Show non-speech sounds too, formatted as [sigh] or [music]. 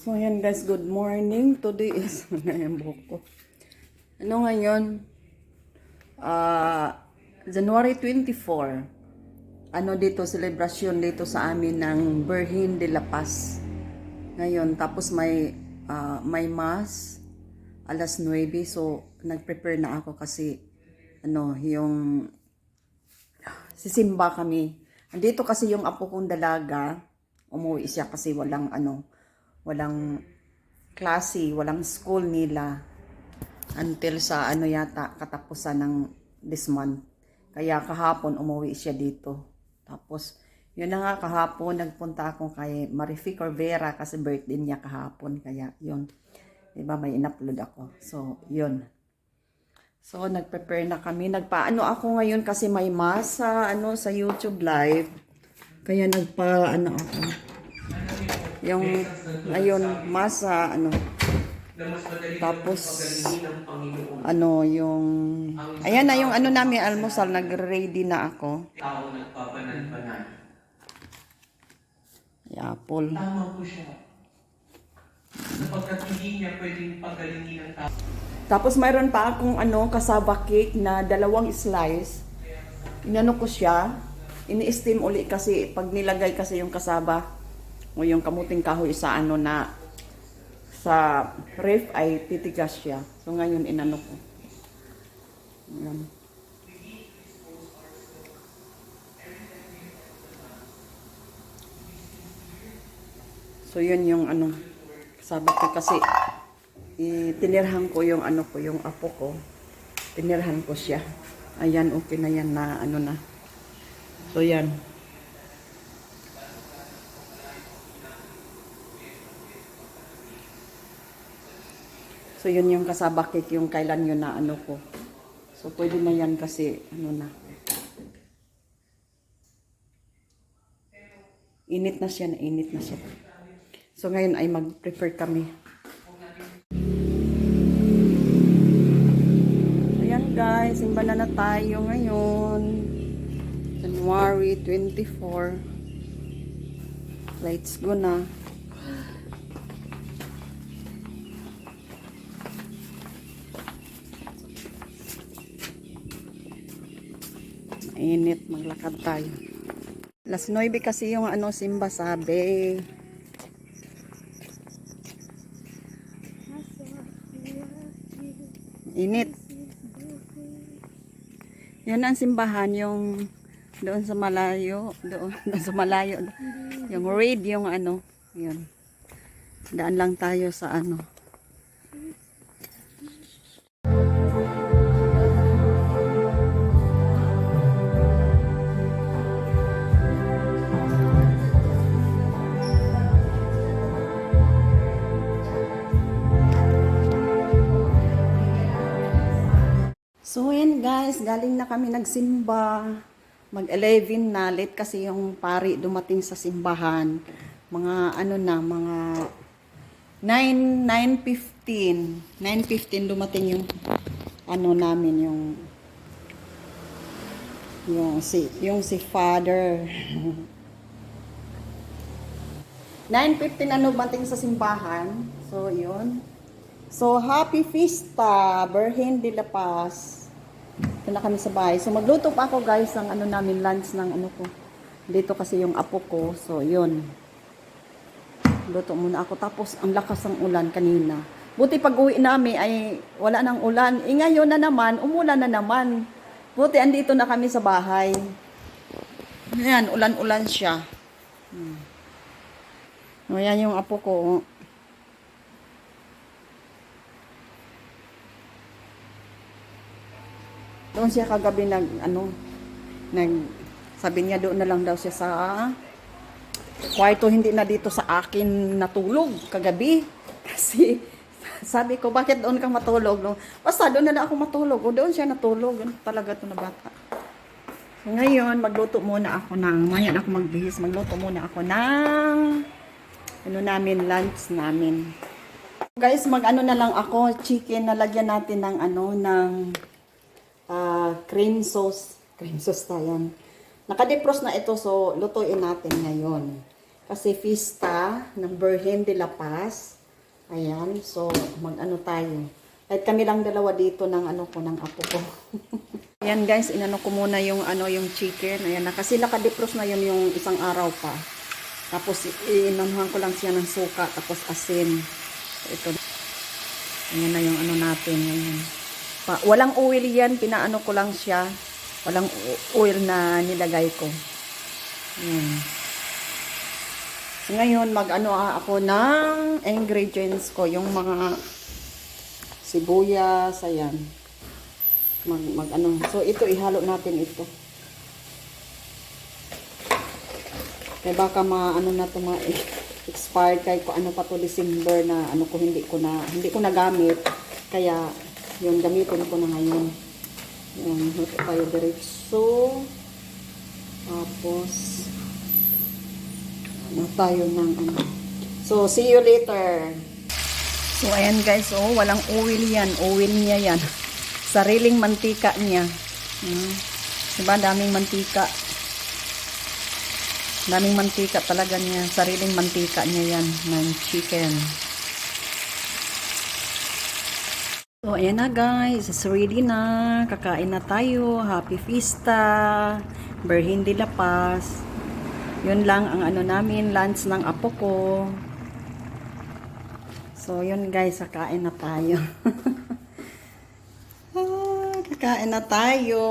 So, ayan guys, good morning. Today is, [laughs] buhok ko. Ano ngayon? Ah, January 24. Ano dito, celebration dito sa amin ng Berhin de la Paz. Ngayon, tapos may, ah, may mass, alas 9. So, nag-prepare na ako kasi, ano, yung, sisimba kami. Andito kasi yung apo kong dalaga, umuwi siya kasi walang ano, walang klase, walang school nila until sa ano yata katapusan ng this month. Kaya kahapon umuwi siya dito. Tapos, yun na nga kahapon, nagpunta ako kay Marifi Corvera kasi birthday niya kahapon. Kaya yun, diba may in-upload ako. So, yun. So, nag-prepare na kami. Nagpaano ako ngayon kasi may mass sa, ano, sa YouTube live. Kaya nagpa, ano ako. Yung, ngayon, mass sa, ano. Tapos, ano, yung, ayan na yung ano namin, almusal, nag-ready na ako. tao nagpapanan-panan. Apple. Tama po siya. Sapagkat hindi niya pwedeng pagalingin ng tao. Tapos mayroon pa akong ano, kasaba cake na dalawang slice. Inano ko siya. Ini-steam uli kasi pag nilagay kasi yung kasaba o yung kamuting kahoy sa ano na sa ref ay titigas siya. So ngayon inano ko. Ayan. So yun yung ano, kasaba ko kasi itinirhan ko yung ano ko, yung apo ko. Tinirhan ko siya. Ayan, okay na yan na ano na. So yan. So yun yung kasaba cake, yung kailan yun na ano ko. So pwede na yan kasi ano na. Init na siya, na init na siya. So ngayon ay mag-prepare kami. Ayan guys, simba na na tayo ngayon. January 24. Let's go na. Mainit, maglakad tayo. Las 9 kasi yung ano simba sabi. Init. Yan ang simbahan yung doon sa malayo, doon, [laughs] doon sa malayo. Yung raid yung ano, yun. Daan lang tayo sa ano. So yan guys, galing na kami nagsimba. Mag 11 na, late kasi yung pari dumating sa simbahan. Mga ano na, mga 9, 9.15. 9.15 dumating yung ano namin, yung yung si, yung si father. [laughs] 9.15 na dumating sa simbahan. So, yun. So, happy Fiesta, Berhen de la Paz. Ito na kami sa bahay. So, magluto pa ako guys ng ano namin, lunch ng ano ko. Dito kasi yung apo ko. So, yun. Luto muna ako. Tapos, ang lakas ng ulan kanina. Buti pag uwi namin ay wala nang ulan. E ngayon na naman, umulan na naman. Buti andito na kami sa bahay. Ayan, ulan-ulan siya. Hmm. O, yan yung apo ko. Doon siya kagabi nag ano nag sabi niya doon na lang daw siya sa kwarto hindi na dito sa akin natulog kagabi. [laughs] Kasi sabi ko bakit doon ka matulog? No? Basta doon na lang ako matulog. O doon siya natulog. Talaga to na bata. Ngayon magluto muna ako ng maya na ako magbihis magluto muna ako ng ano namin lunch namin. Guys mag ano na lang ako chicken na lagyan natin ng ano ng cream sauce. Cream sauce tayo. Nakadepros na ito, so lutuin natin ngayon. Kasi Fiesta ng Virgen de la Paz. Ayan, so mag-ano tayo. Kahit kami lang dalawa dito ng ano ko, ng apo ko. [laughs] Ayan guys, inano ko muna yung ano yung chicken. Ayan na, kasi nakadepros na yun yung isang araw pa. Tapos inanuhan ko lang siya ng suka, tapos asin. Ito. Ayan na yung ano natin. Ayan. Walang oil yan, pinaano ko lang siya. Walang oil na nilagay ko. Ayan. So, ngayon, mag-ano ah, ako ng ingredients ko. Yung mga sibuyas, ayan. Mag, mag. So, ito, ihalo natin ito. Kaya baka ma, ano na to, ma, expired kay ko ano pa to December na ano ko hindi ko na hindi ko nagamit kaya yun gamitin ko na ngayon. Yun ito tayo diretso. Tapos ano tayo ng ano? So see you later. So ayan guys oh walang oil yan. Oil niya yan. Sariling mantika niya. Hmm. diba daming mantika. Daming mantika talaga niya. Sariling mantika niya yan ng chicken So, ayan na guys. It's ready na. Kakain na tayo. Happy Fiesta. Berhin de la Paz. Yun lang ang ano namin. Lunch ng apo ko. So, yun guys. Kakain na tayo. [laughs] ah, kakain na tayo.